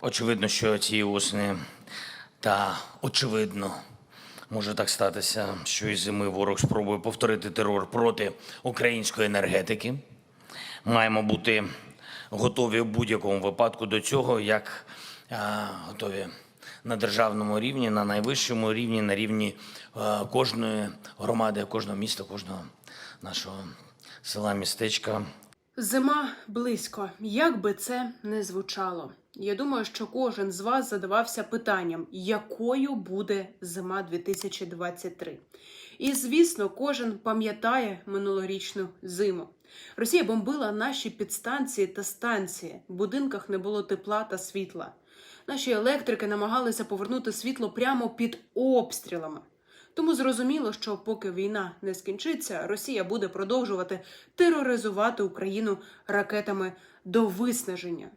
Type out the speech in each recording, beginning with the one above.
Очевидно, що цієї осені та очевидно може так статися, що і зими ворог спробує повторити терор проти української енергетики. Маємо бути готові в будь-якому випадку до цього, як а, готові на державному рівні, на найвищому рівні, на рівні е, кожної громади, кожного міста, кожного нашого села, містечка. Зима близько, як би це не звучало. Я думаю, що кожен з вас задавався питанням, якою буде зима 2023. І звісно, кожен пам'ятає минулорічну зиму. Росія бомбила наші підстанції та станції. В будинках не було тепла та світла. Наші електрики намагалися повернути світло прямо під обстрілами. Тому зрозуміло, що поки війна не скінчиться, Росія буде продовжувати тероризувати Україну ракетами до виснаження.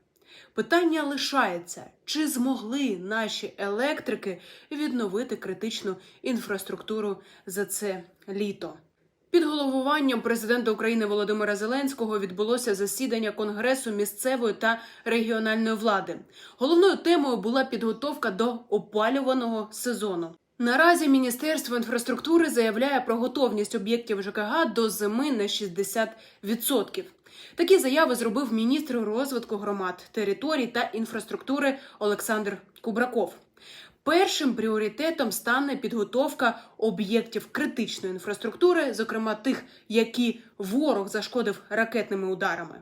Питання лишається, чи змогли наші електрики відновити критичну інфраструктуру за це літо. Під головуванням президента України Володимира Зеленського відбулося засідання Конгресу місцевої та регіональної влади. Головною темою була підготовка до опалюваного сезону. Наразі Міністерство інфраструктури заявляє про готовність об'єктів ЖКГ до зими на 60%. Такі заяви зробив міністр розвитку громад, територій та інфраструктури Олександр Кубраков. Першим пріоритетом стане підготовка об'єктів критичної інфраструктури, зокрема тих, які ворог зашкодив ракетними ударами.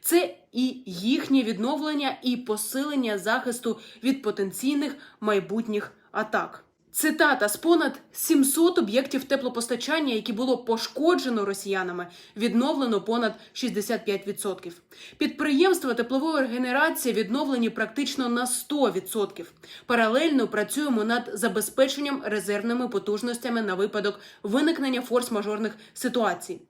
Це і їхнє відновлення, і посилення захисту від потенційних майбутніх атак. Цитата з понад 700 об'єктів теплопостачання, які було пошкоджено росіянами, відновлено понад 65%. Підприємства теплової генерації відновлені практично на 100%. Паралельно працюємо над забезпеченням резервними потужностями на випадок виникнення форс-мажорних ситуацій.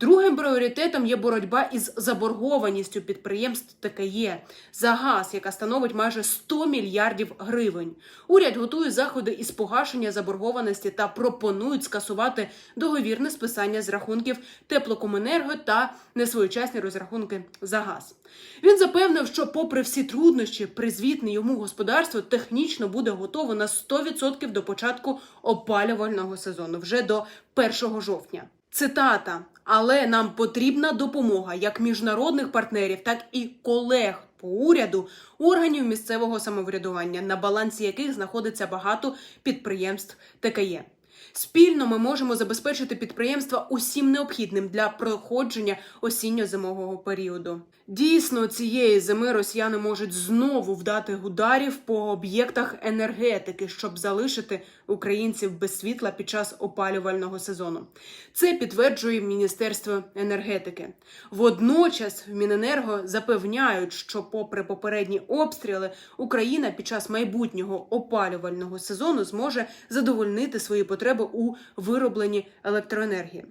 Другим пріоритетом є боротьба із заборгованістю підприємств ТКЄ за газ, яка становить майже 100 мільярдів гривень. Уряд готує заходи із погашення заборгованості та пропонують скасувати договірне списання з рахунків теплокомунерго та несвоєчасні розрахунки за газ. Він запевнив, що, попри всі труднощі, призвітне йому господарство технічно буде готово на 100% до початку опалювального сезону вже до 1 жовтня. Цитата: але нам потрібна допомога як міжнародних партнерів, так і колег по уряду, органів місцевого самоврядування, на балансі яких знаходиться багато підприємств ТКЄ. Спільно ми можемо забезпечити підприємства усім необхідним для проходження осінньо-зимового періоду. Дійсно, цієї зими росіяни можуть знову вдати ударів по об'єктах енергетики, щоб залишити українців без світла під час опалювального сезону. Це підтверджує Міністерство енергетики. Водночас в Міненерго запевняють, що, попри попередні обстріли, Україна під час майбутнього опалювального сезону зможе задовольнити свої потреби у виробленні електроенергії.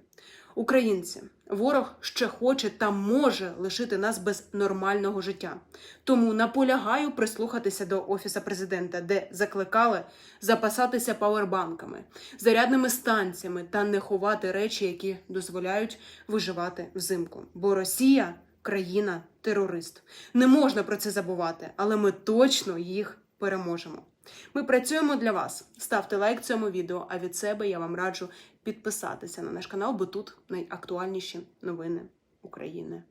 Українці, ворог ще хоче та може лишити нас без нормального життя. Тому наполягаю прислухатися до офіса президента, де закликали запасатися павербанками, зарядними станціями та не ховати речі, які дозволяють виживати взимку. Бо Росія країна терорист. Не можна про це забувати, але ми точно їх переможемо. Ми працюємо для вас. Ставте лайк цьому відео. А від себе я вам раджу підписатися на наш канал, бо тут найактуальніші новини України.